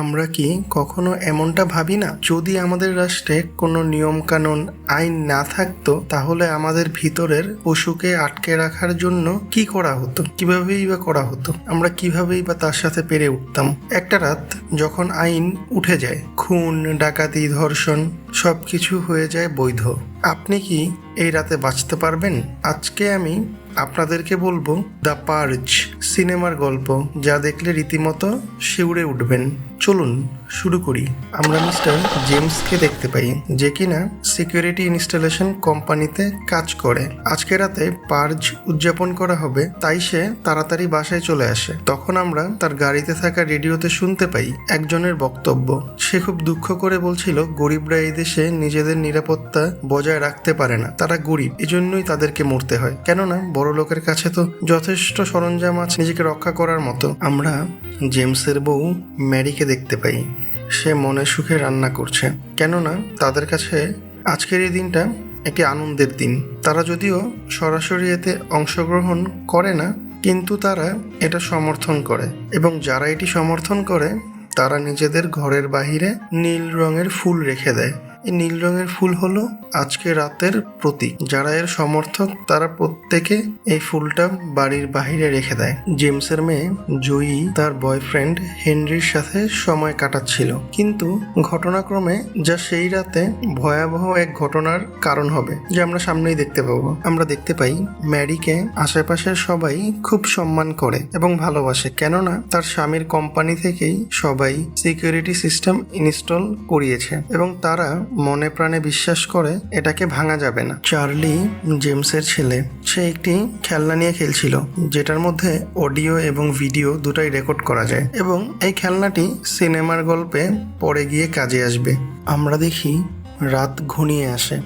আমরা কি কখনো এমনটা ভাবি না? যদি আমাদের রাষ্ট্রে কোনো নিয়ম কানুন আইন না থাকতো, তাহলে আমাদের ভিতরের পশুকে আটকে রাখার জন্য কি করা হতো? কিভাবেই বা করা হতো? আমরা কিভাবেই বা তার সাথে পেরে উঠতাম? একটা রাত যখন আইন উঠে যায়, খুন, ডাকাতি, ধর্ষণ, সবকিছু হয়ে যায় বৈধ। আপনি কি এই রাতে বাঁচতে পারবেন? আজকে আমি আপনাদেরকে বলব, দ্য পার্জ সিনেমার গল্প যা দেখলে রীতিমতো শিউরে উঠবেন। চলুন শুরু করি। আমরা মিস্টার জেমসকে দেখতে পাই, যে কিনা সিকিউরিটি ইনস্টলেশন কোম্পানিতে কাজ করে। আজকে রাতে পার্জ উদযাপন করা হবে, তাই সে তাড়াতাড়ি বাসায় চলে আসে। তখন আমরা তার গাড়িতে থাকা রেডিওতে শুনতে পাই একজনের বক্তব্য। সে খুব দুঃখ করে বলছিল, গরিবরা এই দেশে নিজেদের নিরাপত্তা বজায় রাখতে পারে না। তারা গরিব, এজন্যই তাদেরকে মরতে হয়। কেননা বড় লোকের কাছে তো যথেষ্ট সরঞ্জাম আছে নিজেকে রক্ষা করার মতো। আমরা জেমসের বউ ম্যারিকে দেখতে পাই। সে মনে সুখে রান্না করছে। কেননা তাদের কাছে আজকের এই দিনটা একটি আনন্দের দিন। তারা যদিও সরাসরি এতে অংশগ্রহণ করে না, কিন্তু তারা এটা সমর্থন করে। এবং যারা এটি সমর্থন করে, তারা নিজেদের ঘরের বাহিরে নীল রঙের ফুল রেখে দেয়। এই নীল রঙের ফুল হলো আজকে রাতের প্রতীক। যারা এর সমর্থক, তারা প্রত্যেকে এই ফুলটা বাড়ির বাহিরে রেখে দেয়। জেমসের মেয়ে জয়ী, তার বয়ফ্রেন্ড হেনরির সাথে সময় কাটাচ্ছিল। কিন্তু ঘটনাক্রমে যা সেই রাতে ভয়াবহ এক ঘটনার কারণ হবে, যা আমরা সামনেই দেখতে পাবো। আমরা দেখতে পাই ম্যারিকে আশেপাশের সবাই খুব সম্মান করে এবং ভালোবাসে, কেননা তার স্বামীর কোম্পানি থেকেই সবাই সিকিউরিটি সিস্টেম ইনস্টল করিয়েছে এবং তারা মনে প্রাণে বিশ্বাস করে এটাকে ভাঙা যাবে না। চার্লি জেমসের ছেলে, সে একটি খেলনা নিয়ে খেলছিল, যেটার মধ্যে অডিও এবং ভিডিও দুটাই রেকর্ড করা যায় এবং এই খেলনাটি সিনেমার গল্পে পরে গিয়ে কাজে আসবে। আমরা দেখি রাত ঘনিয়ে আসে,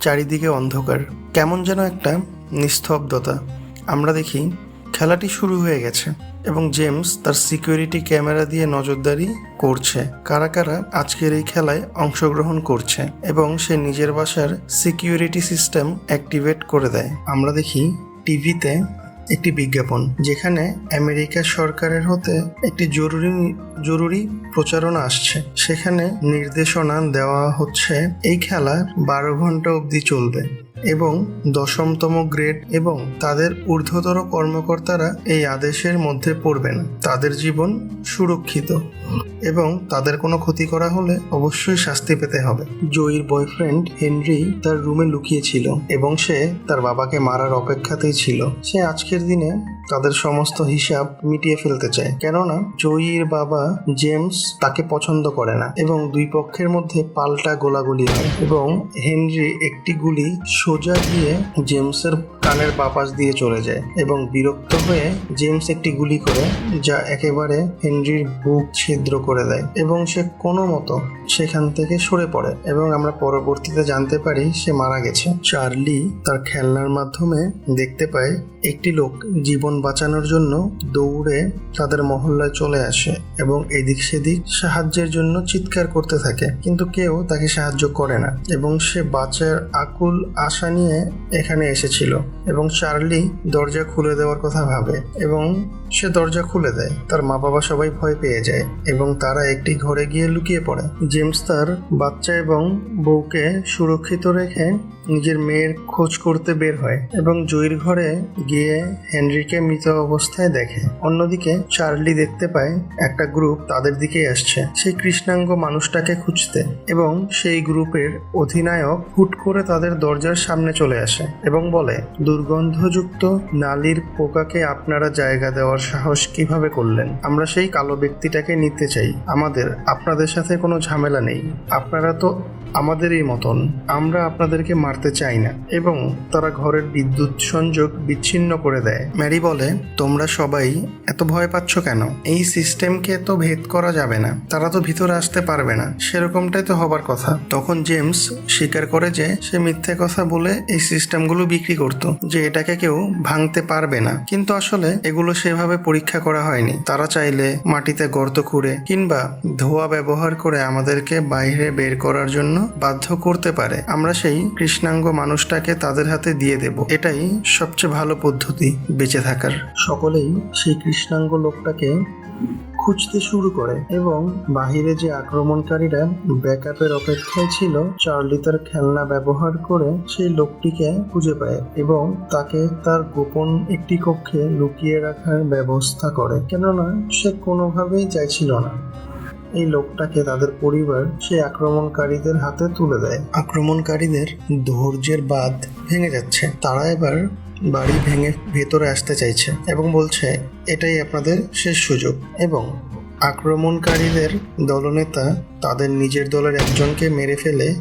চারিদিকে অন্ধকার। কেমন যেন একটা নিস্তব্ধতা। আমরা দেখি খেলাটি শুরু হয়ে গেছে এবং জেমস তার সিকিউরিটি ক্যামেরা দিয়ে নজরদারি করছে। কারা কারা আজকের এই খেলায় অংশগ্রহণ করছে এবং সে নিজের বাসার সিকিউরিটি সিস্টেম অ্যাক্টিভেট করে দেয়। আমরা দেখি টিভিতে একটি বিজ্ঞাপন যেখানে আমেরিকা সরকারের হতে একটি জরুরি জরুরি প্রচারণা আসছে। সেখানে নির্দেশনা দেওয়া হচ্ছে, এই খেলা বারো ঘণ্টা অবধি চলবে। এবং দশমতম গ্রেড এবং তাদের ঊর্ধ্বতর কর্মকর্তারা এই আদেশের মধ্যে পড়বে না তাদের জীবন সুরক্ষিত এবং তাদের কোনো ক্ষতি করা হলে অবশ্যই শাস্তি পেতে হবে। জয়ীর বয়ফ্রেন্ড হেনরি তার রুমে লুকিয়েছিল এবং সে তার বাবাকে মারার অপেক্ষাতেই ছিল। সে আজকের দিনে তাদের সমস্ত হিসাব মিটিয়ে ফেলতে চায়, কেননা জয়ীর বাবা জেমস তাকে পছন্দ করে না এবং দুই পক্ষের মধ্যে পাল্টা গোলাগুলি হয় এবং হেনরি একটি গুলি সোজা গিয়ে জেমসের কানের বাপাস দিয়ে চলে যায় এবং বিরক্ত হয়ে জেমস একটি গুলি করে যা একেবারে হেনরির বুক ছিদ্র করে দেয় এবং সে কোনো মতো সেখান থেকে সরে পড়ে এবং আমরা পরবর্তীতে জানতে পারি সে মারা গেছে। চার্লি তার খেলনার মাধ্যমে দেখতে পায় একটি লোক জীবন বাঁচানোর জন্য দৌড়ে তাদের মহল্লায় চলে আসে এবং এদিক সেদিক সাহায্যের জন্য চিৎকার করতে থাকে। কিন্তু কেউ তাকে সাহায্য করে না এবং সে বাঁচার আকুল আশা নিয়ে এখানে এসেছিল এবং চার্লি দরজা খুলে দেওয়ার কথা ভাবে এবং সে দরজা খুলে দেয়। তার মা বাবা সবাই ভয় পেয়ে যায় এবং তারা একটি ঘরে গিয়ে লুকিয়ে পড়ে। জেমস তার বাচ্চা এবং বউকে সুরক্ষিত রেখে নিজের মেয়ের খোঁজ করতে বের হয় এবং জয়ীর ঘরে গিয়ে হেনরিকে মৃত অবস্থায় দেখে। অন্যদিকে চার্লি দেখতে পায় একটা গ্রুপ তাদের দিকেই আসছে। সেই কৃষ্ণাঙ্গ মানুষটাকে খুঁজতে এবং সেই গ্রুপের অধিনায়ক হুট করে তাদের দরজার সামনে চলে আসে এবং বলে, দুর্গন্ধযুক্ত নালির পোকাকে আপনারা জায়গা দেওয়ার সাহস কীভাবে করলেন? আমরা সেই কালো ব্যক্তিটাকে নিতে চাই। আমাদের, আপনাদের সাথে কোনো ঝামেলা নেই। আপনারা তো আমাদেরই মতন, আমরা আপনাদেরকে মারতে চাই না এবং তারা ঘরের বিদ্যুৎ সংযোগ বিচ্ছিন্ন করে দেয়। ম্যারি বলে, তোমরা সবাই এত ভয় পাচ্ছ কেন? এই সিস্টেমকে তো ভেদ করা যাবে না। তারা তো ভিতরে আসতে পারবে না। সেরকমটাই তো হবার কথা। তখন জেমস স্বীকার করে যে সে মিথ্যে কথা বলে এই সিস্টেমগুলো বিক্রি করত, যে এটাকে কেউ ভাঙতে পারবে না। কিন্তু আসলে এগুলো সেভাবে পরীক্ষা করা হয়নি। তারা চাইলে মাটিতে গর্ত খুঁড়ে কিংবা ধোয়া ব্যবহার করে আমাদেরকে বাইরে বের করার জন্য বাধ্য করতে পারে, আমরা সেই কৃষ্ণাঙ্গ মানুষটাকে তাদের হাতে দিয়ে দেব। এটাই সবচেয়ে ভালো পদ্ধতি বেঁচে থাকার। সকলেই সেই কৃষ্ণাঙ্গ লোকটাকে খুঁজতে শুরু করে এবং বাহিরে যে আক্রমণকারীরা ব্যাকআপের অপেক্ষায় ছিল, চার্লি তার খেলনা ব্যবহার করে সেই লোকটিকে খুঁজে পায় এবং তাকে তার গোপন একটি কক্ষে লুকিয়ে রাখার ব্যবস্থা করে। কেননা সে কোনোভাবেই চাইছিল না। এই লোকটাকে তাদের পরিবার সেই আক্রমণকারীদের হাতে তুলে দেয়। আক্রমণকারীদের ধৈর্যের বাদ ভেঙে যাচ্ছে। তারা এবার বাড়ি ভেঙে ভেতরে আসতে চাইছে এবং বলছে, এটাই আপনাদের শেষ সুযোগ। এবং আক্রমণকারীদের দলনেতা তাদের নিজের দলের একজনকে মেরে ফেলে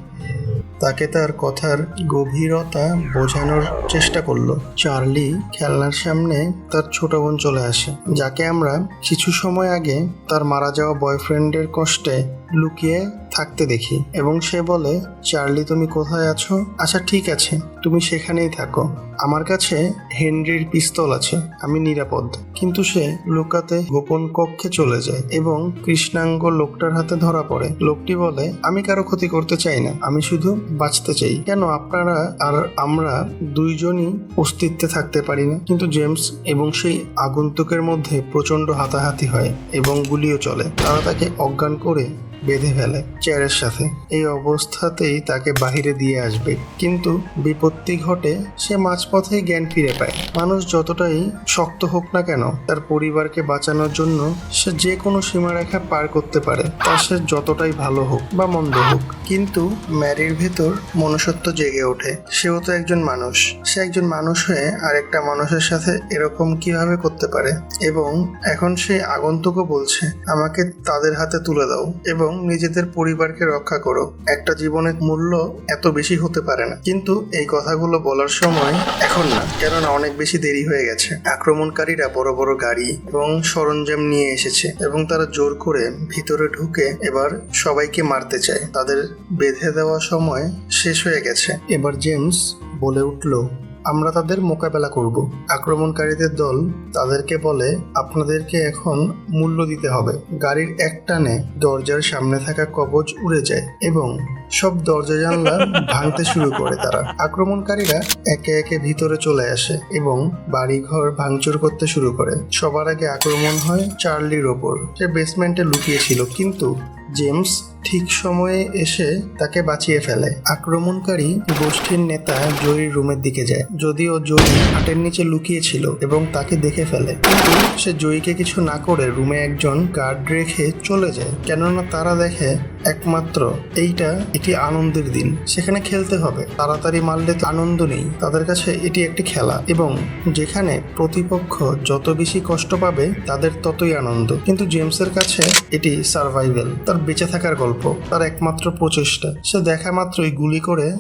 তাকে তার কথার গভীরতা বোঝানোর চেষ্টা করল। চার্লি খেলনার সামনে তার ছোট বোন চলে আসে, যাকে আমরা কিছু সময় আগে তার মারা যাওয়া বয়ফ্রেন্ডের কষ্টে লুকিয়ে থাকতে দেখি এবং সে বলে, চার্লি, তুমি কোথায় আছো? আচ্ছা ঠিক আছে, তুমি সেখানেই থাকো। আমার কাছে হেনরির পিস্তল আছে, আমি নিরাপদ। কিন্তু সে লুকাতে গোপন কক্ষে চলে যায় এবং কৃষ্ণাঙ্গ লোকটার হাতে ধরা পড়ে। লোকটি বলে, আমি কারও ক্ষতি করতে চাই না, আমি শুধু বাঁচতে চাই। কেন আপনারা আর আমরা দুইজনই অস্তিত্বে থাকতে পারি না? কিন্তু জেমস এবং সেই আগন্তুকের মধ্যে প্রচণ্ড হাতাহাতি হয় এবং গুলিও চলে। তারা তাকে অজ্ঞান করে বেঁধে ফেলে চেয়ারের সাথে। এই অবস্থাতেই তাকে বাহিরে দিয়ে আসবে। কিন্তু বিপত্তি ঘটে সে মাঝপথেই জ্ঞান ফিরে পায়। মানুষ যতটাই শক্ত হোক না কেন, তার পরিবারকে বাঁচানোর জন্য সে যে কোনো সীমারেখা পার করতে পারে, তা সে যতটাই ভালো হোক বা মন্দ হোক। কিন্তু ম্যারির ভেতর মনুষ্যত্ব জেগে ওঠে। সেও তো একজন মানুষ। সে একজন মানুষ হয়ে আরেকটা মানুষের সাথে এরকম কীভাবে করতে পারে? এবং এখন সে আগন্তুকও বলছে, আমাকে তাদের হাতে তুলে দাও এবং নিজেদের পরিবারকে রক্ষা করো। একটা জীবনের মূল্য এত বেশি হতে পারে না। কিন্তু এই কথাগুলো বলার সময় এখন না। কেননা অনেক বেশি দেরি হয়ে গেছে। আক্রমণকারীরা বড় বড় গাড়ি এবং সরঞ্জাম নিয়ে এসেছে এবং তারা জোর করে ভিতরে ঢুকে এবার সবাইকে মারতে চায়। তাদের বেঁধে দেওয়া সময় শেষ হয়ে গেছে। এবার জেমস বলে উঠল, আমরা তাদের মোকাবেলা করব। আক্রমণকারীদের দল তাদেরকে বলে, আপনাদেরকে এখন মূল্য দিতে হবে। গাড়ির এক টানে দরজার সামনে থাকা কবচ উড়ে যায় এবং সব দরজা জানলা ভাঙতে শুরু করে তারা। আক্রমণকারীরা একে একে ভিতরে চলে আসে এবং বাড়িঘর ভাঙচুর করতে শুরু করে। সবার আগে আক্রমণ হয় চার্লির ওপর। সে বেসমেন্টে লুকিয়েছিল, কিন্তু জেমস ঠিক সময়ে এসে তাকে বাঁচিয়ে ফেলে। আক্রমণকারী গোষ্ঠীর নেতা জয়ীর রুমের দিকে যায়। যদিও জয়ী হাটের নিচে লুকিয়েছিল এবং তাকে দেখে ফেলে, কিন্তু সে জয়ীকে কিছু না করে রুমে একজন গার্ড রেখে চলে যায়। কেননা তারা দেখে একমাত্র এইটা একটি আনন্দের দিন। সেখানে খেলতে হবে। তাড়াতাড়ি মারলে আনন্দ নেই। তাদের কাছে এটি একটি খেলা এবং যেখানে প্রতিপক্ষ যত বেশি কষ্ট পাবে, তাদের ততই আনন্দ। কিন্তু জেমসের কাছে এটি সার্ভাইভেল তার বেঁচে থাকার গল্প, তার একমাত্র প্রচেষ্টা। সে দেখা মাত্রই গুলি করে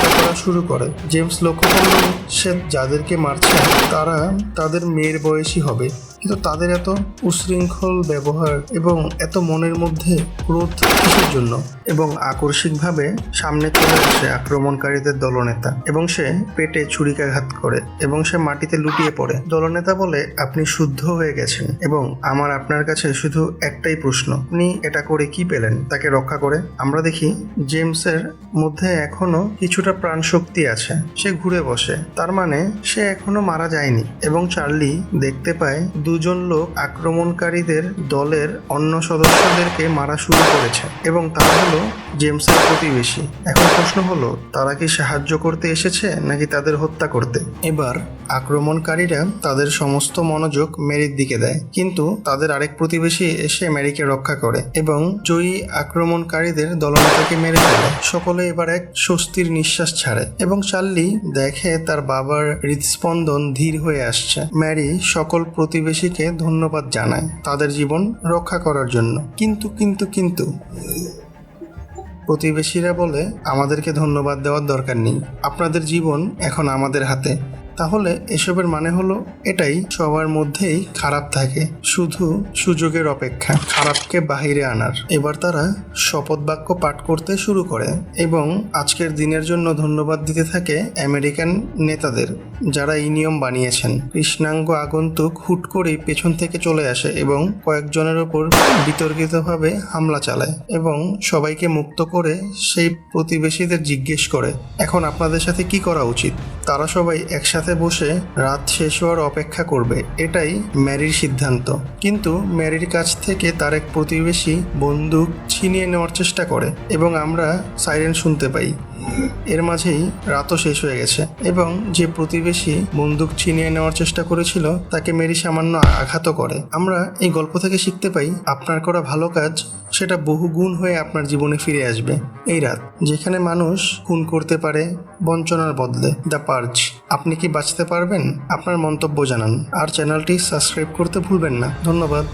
হত্যা করা শুরু করে। জেমস লক্ষ্য করল সে যাদেরকে মারছে, তারা তাদের মেয়ের বয়সী হবে। কিন্তু তাদের এত উশৃঙ্খল ব্যবহার এবং এত মনের মধ্যে ক্রোধ কিসের জন্য? এবং আকস্মিকভাবে সামনে চলে আসে আক্রমণকারীদের দলনেতা এবং সে পেটে ছুরিকাঘাত করে এবং সে মাটিতে লুটিয়ে পড়ে। দলনেতা বলে, আপনি শুদ্ধ হয়ে গেছেন এবং আমার আপনার কাছে শুধু একটাই প্রশ্ন, আপনি এটা করে কি পেলেন? তাকে রক্ষা করে আমরা দেখি জেমসের মধ্যে এখনও কিছুটা প্রাণশক্তি আছে। সে ঘুরে বসে। তার মানে সে এখনও মারা যায়নি এবং চার্লি দেখতে পায় দুজন লোক আক্রমণকারীদের দলের অন্য সদস্যদেরকে মারা শুরু করেছে এবং তারা হলো জেমসের প্রতিবেশী। এখন প্রশ্ন হলো, তারা কি সাহায্য করতে এসেছে নাকি তাদের হত্যা করতে? এবার আক্রমণকারীরা তাদের সমস্ত মনোযোগ মেরির দিকে দেয়। কিন্তু তাদের আরেক প্রতিবেশী এসে ম্যারিকে রক্ষা করে এবং জয়ী আক্রমণকারীদের দলনেতাকে মেরে ফেলে। সকলে এবার এক স্বস্তির নিঃশ্বাস ছাড়ে এবং চার্লি দেখে তার বাবার হৃদস্পন্দন ধীর হয়ে আসছে। ম্যারি সকল প্রতিবেশীকে ধন্যবাদ জানায় তাদের জীবন রক্ষা করার জন্য। কিন্তু কিন্তু কিন্তু প্রতিবেশীরা বলে, আমাদেরকে ধন্যবাদ দেওয়ার দরকার নেই। আপনাদের জীবন এখন আমাদের হাতে। তাহলে এসবের মানে হলো এটাই, সবার মধ্যেই খারাপ থাকে, শুধু সুযোগের অপেক্ষা, খারাপকে বাহিরে আনার। এবার তারা শপথ বাক্য পাঠ করতে শুরু করে এবং আজকের দিনের জন্য ধন্যবাদ দিতে থাকে আমেরিকান নেতাদের, যারা এই নিয়ম বানিয়েছেন। কৃষ্ণাঙ্গ আগন্তুক হুট করেই পেছন থেকে চলে আসে এবং কয়েকজনের ওপর বিতর্কিতভাবে হামলা চালায় এবং সবাইকে মুক্ত করে সেই প্রতিবেশীদের জিজ্ঞেস করে, এখন আপনাদের সাথে কি করা উচিত? তারা সবাই একসাথে সাথে বসে রাত শেষ হওয়ার অপেক্ষা করবে, এটাই ম্যারির সিদ্ধান্ত। কিন্তু ম্যারির কাছ থেকে তার এক প্রতিবেশী বন্দুক ছিনিয়ে নেওয়ার চেষ্টা করে এবং আমরা সাইরেন শুনতে পাই। এর মাঝেই রাতও শেষ হয়ে গেছে এবং যে প্রতিবেশী বন্দুক ছিনিয়ে নেওয়ার চেষ্টা করেছিল, তাকে মেরি সামান্য আঘাতও করে। আমরা এই গল্প থেকে শিখতে পাই, আপনার করা ভালো কাজ, সেটা বহু গুণ হয়ে আপনার জীবনে ফিরে আসবে। এই রাত, যেখানে মানুষ খুন করতে পারে, বঞ্চনার বদলে। দ্য পার্জ আপনি কি বাঁচতে পারবেন? আপনার মন্তব্য জানান। আর চ্যানেলটি সাবস্ক্রাইব করতে ভুলবেন না। ধন্যবাদ।